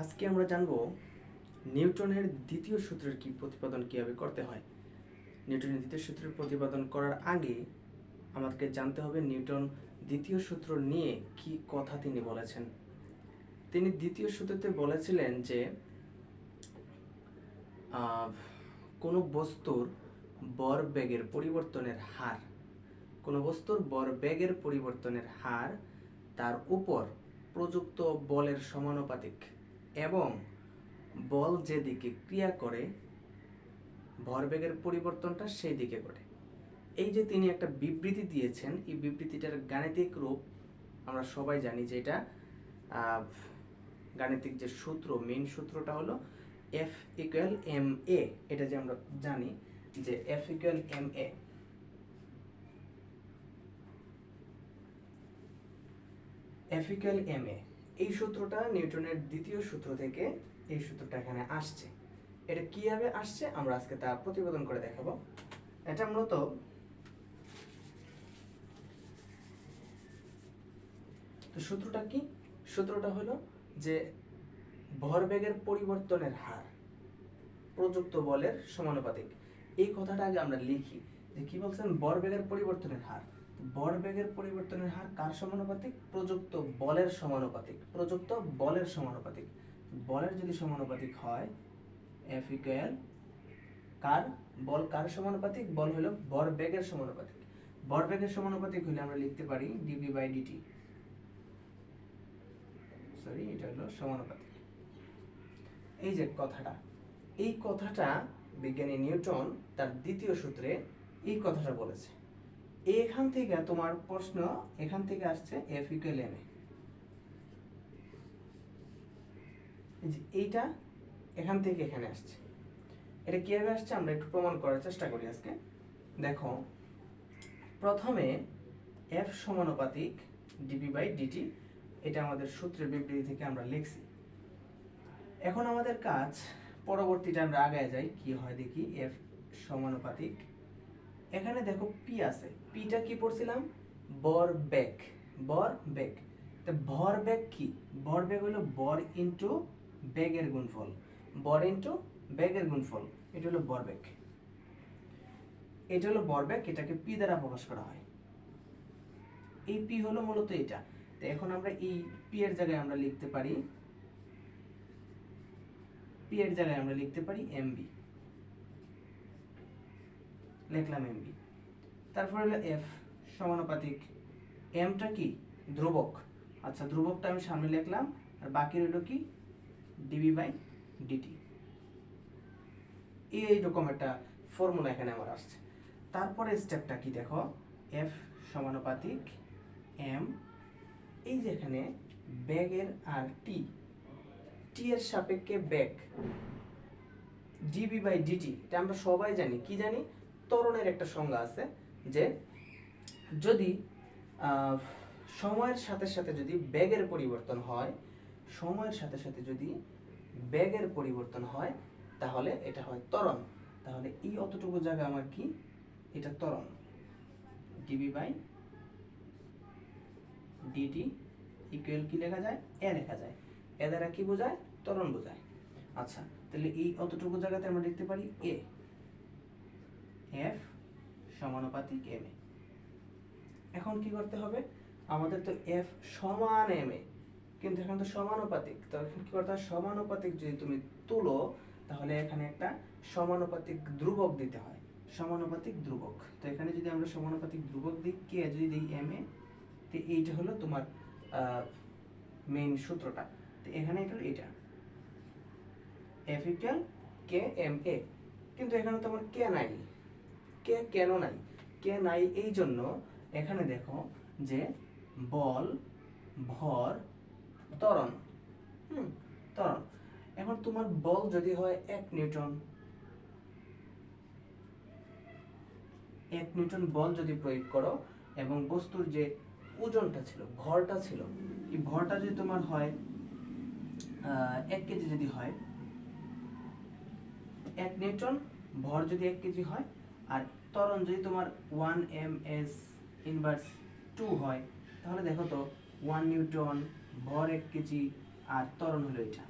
আজকে আমরা জানব নিউটনের দ্বিতীয় সূত্রের কি প্রতিপাদন কীভাবে করতে হয়? নিউটনের দ্বিতীয় সূত্রের প্রতিপাদন করার আগে আমাদেরকে জানতে হবে নিউটন দ্বিতীয় সূত্র নিয়ে কি কথা তিনি বলেছেন। তিনি দ্বিতীয় সূত্রতে বলেছিলেন যে কোনো বস্তুর ভরবেগের পরিবর্তনের হার, কোনো বস্তুর ভরবেগের পরিবর্তনের হার তার উপর প্রযুক্ত বলের সমানুপাতিক। এবং বল যেদিকে ক্রিয়া করে, ভরবেগের পরিবর্তনটা সেই দিকে ঘটে। এই যে তিনি একটা বিবৃতি দিয়েছেন, এই বিবৃতিটার গাণিতিক রূপ আমরা সবাই জানি যে এটা গাণিতিক যে সূত্র মেইন সূত্রটা হলো এফ ইকুয়াল এম এ এটা যে আমরা জানি যে F equal M A F equal M A এই সূত্রটা নিউটনের দ্বিতীয় সূত্র থেকে এই সূত্রটা এখানে আসছে। এটা কীভাবে আসছে? আমরা আজকে তা প্রতিবেদন করে দেখাবো। এটা মূলত তো সূত্রটা কি? সূত্রটা হলো যে ভরবেগের পরিবর্তনের হার প্রযুক্ত বলের সমানুপাতিক। এই কথাটা আগে আমরা লিখি যে কি বলছেন? ভরবেগের পরিবর্তনের হার। ভরবেগের পরিবর্তনের হার কার সমানুপাতিক? প্রযুক্ত বলের সমানুপাতিক। প্রযুক্ত বলের সমানুপাতিক। বলের যদি সমানুপাতিক হয় এফ কার? বল কার সমানুপাতিক? বল হলো ভরবেগের সমানুপাতিক। ভরবেগের সমানুপাতিক হলে আমরা লিখতে পারি ডিবি বাই ডিটি সরি এটা হলো সমানুপাতিক। এই যে কথাটা, এই কথাটা বিজ্ঞানী নিউটন তার দ্বিতীয় সূত্রে এই কথাটা বলেছে। এখান থেকে তোমার প্রশ্ন এখান থেকে আসছে এফ ইকুয়াল এম এইটা এখান থেকে এখানে আসছে। এটা কীভাবে আসছে? আমরা একটু প্রমাণ করার চেষ্টা করি আজকে। দেখো, প্রথমে এফ সমানুপাতিক ডিবি বাই ডিটি এটা আমাদের সূত্রের বিবৃতি থেকে আমরা লিখছি। এখন আমাদের কাজ, পরবর্তীটা আমরা আগায় যাই, কি হয় দেখি? এফ সমানুপাতিক এখানে দেখো পি আছে। পিটা কি পড়ছিলাম? বর বেগ। বর বেগ। তো বেগ কি? ভর বেগ হলো বর ইনটু বেগের গুণফল। বর ইনটু বেগের গুণফল। এটা হলো বর বেগ। এটা হলো বর বেগ, এটাকে পি দ্বারা প্রকাশ করা হয়। এই পি হলো মূলত এটা। তো এখন আমরা এই পি এর জায়গায় আমরা লিখতে পারি পি এর জায়গায় আমরা লিখতে পারি এমবি লিখলাম এমবি তারপর হলো এফ সমানুপাতিক. এমটা কি? ধ্রুবক. আচ্ছা ধ্রুবকটা আমি সামনে লিখলাম, আর বাকি রইল কি? ডিবি বাই ডিটি এই রকম একটা ফর্মুলা এখানে আমার আসছে। তারপরে স্টেপটা কি দেখো? এফ সমানুপাতিক এম এই যে এখানে ব্যাগের আর টি টি এর সাপেক্ষে ব্যাগ ডিবি বাই ডিটি এটা আমরা সবাই জানি। কি জানি? ত্বরণের একটা সংজ্ঞা আছে যে যদি সময়ের সাথে সাথে যদি ব্যাগের পরিবর্তন হয়, সময়ের সাথে সাথে যদি ব্যাগের পরিবর্তন হয়, তাহলে এটা হয় ত্বরণ। তাহলে এই অতটুকু জায়গা আমার কি? এটা ত্বরণ। ডিবি বাই ডিটি ইকুয়াল কি লেখা যায়? এ লেখা যায়। এ দ্বারা কি বোঝায়? ত্বরণ বোঝায়। আচ্ছা তাহলে এই অতটুকু জায়গাতে আমরা লিখতে পারি এ সমানুপাতিক এম এ এখন কি করতে হবে? আমাদের তো এফ সমান এম এ কিন্তু এখন তো সমানুপাতিক। তো এখন কি করতে হবে? সমানুপাতিক যদি তুমি তুলো, তাহলে এখানে একটা সমানুপাতিক ধ্রুবক দিতে হয়। সমানুপাতিক ধ্রুবক। তো এখানে যদি আমরা সমানুপাতিক ধ্রুবক দিই, কে যদি দিই এম এ তো এইটা হলো তোমার মেইন সূত্রটা। তো এখানে এটা এটা F equal K M A কিন্তু এখানে তো আমার কে নাই। কে, কেন নাই? কে নাই এই জন্য এখানে দেখো যে বল, ভর, ত্বরণ। হুম, ত্বরণ। এখন তোমার বল যদি হয় এক নিউটন। এক নিউটন বল যদি প্রয়োগ করো এবং বস্তুর যে ওজনটা ছিল, ভরটা ছিল, এই ভরটা যদি তোমার হয় এক কেজি যদি হয়, এক নিউটন, ভর যদি এক কেজি হয় আর ত্বরণ যদি তোমার one M S inverse two হয়, তাহলে দেখো তো ওয়ান নিউটন ভর এক কেজি আর ত্বরণ হলো এটা।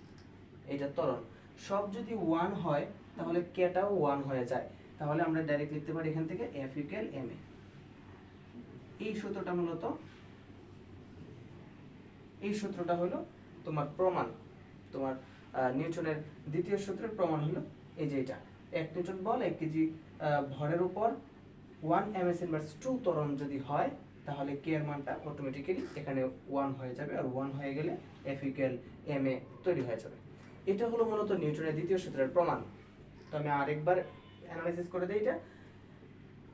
এটা ত্বরণ। সব যদি ওয়ান হয়, তাহলে কেটাও ওয়ান হয়ে যায়। তাহলে আমরা ডাইরেক্ট লিখতে পারি এখান থেকে এফ ইকুয়াল এম এ এই সূত্রটা মূলত, এই সূত্রটা হলো তোমার প্রমাণ। তোমার নিউটনের দ্বিতীয় সূত্রের প্রমাণ হলো এই যে এটা। এক নিউটন বল এক কেজি ভরের উপর one M S inverse two ত্বরণ যদি হয়, তাহলে কে এর মানটা অটোমেটিক্যালি এখানে ওয়ান হয়ে যাবে আর ওয়ান হয়ে গেলে এফ ইকুয়াল এম এ তৈরি হয়ে যাবে। এটা হলো মূলত নিউটনের দ্বিতীয় সূত্রের প্রমাণ। তো আমি আরেকবার অ্যানালাইসিস করে দিই এটা।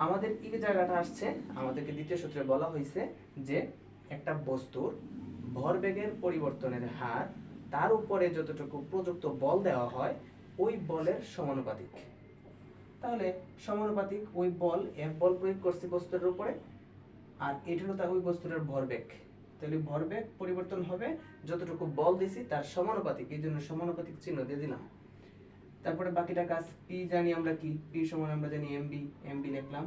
আমাদের এই যে জায়গাটা আসছে, আমাদেরকে দ্বিতীয় সূত্রে বলা হয়েছে যে, একটা বস্তুর ভরবেগের পরিবর্তনের হার, তার উপরে যতটুকু প্রযুক্ত বল দেওয়া হয় ওই বলের সমানুপাতিক। তাহলে সমানুপাতিক ওই বল এফ বল প্রয়োগ করছি বস্তুর উপরে, আর এটা হলো তার ওই বস্তুটার ভরবেগ তাহলে ভরবেগ পরিবর্তন হবে, যতটুকু বল দিছি তার সমানুপাতিক, এই জন্য সমানুপাতিক চিহ্ন দিয়ে দিলাম। তারপরে বাকিটা কাজ পি জানি আমরা কি? পি সমান আমরা জানি এম বি এম বি লিখলাম।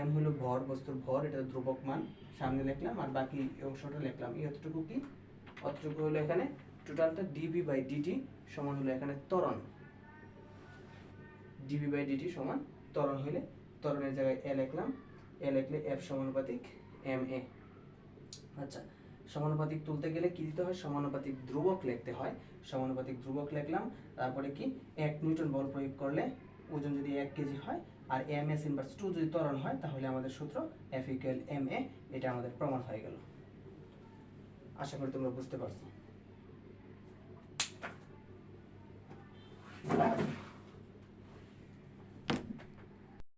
এম হলো ভর, বস্তুর ভর, এটা ধ্রুবক মান। সামনে লিখলাম আর বাকি অংশটা লিখলাম। এই অতটুকু কি? অতটুকু হলো এখানে টোটালটা ডিবি বাই ডিটি সমান হলো এখানে ত্বরণ। ডিবি বাই ডিটি সমান ত্বরণ হইলে, ত্বরণের জায়গায় এ লিখলাম। এ লিখলে এফ সমানুপাতিক এম এ আচ্ছা সমানুপাতিক তুলতে গেলে কি দিতে হয়? সমানুপাতিক ধ্রুবক লিখতে হয়। সমানুপাতিক ধ্রুবক লিখলাম, তারপরে কি? এক নিউটন বল প্রয়োগ করলে ওজন যদি এক কেজি হয় আর এম এস ইনভার্স টু যদি ত্বরণ হয়, তাহলে আমাদের সূত্র এফ ইকুয়াল এম এ এটা আমাদের প্রমাণ হয়ে গেল। আশা করি তোমরা বুঝতে পারছ।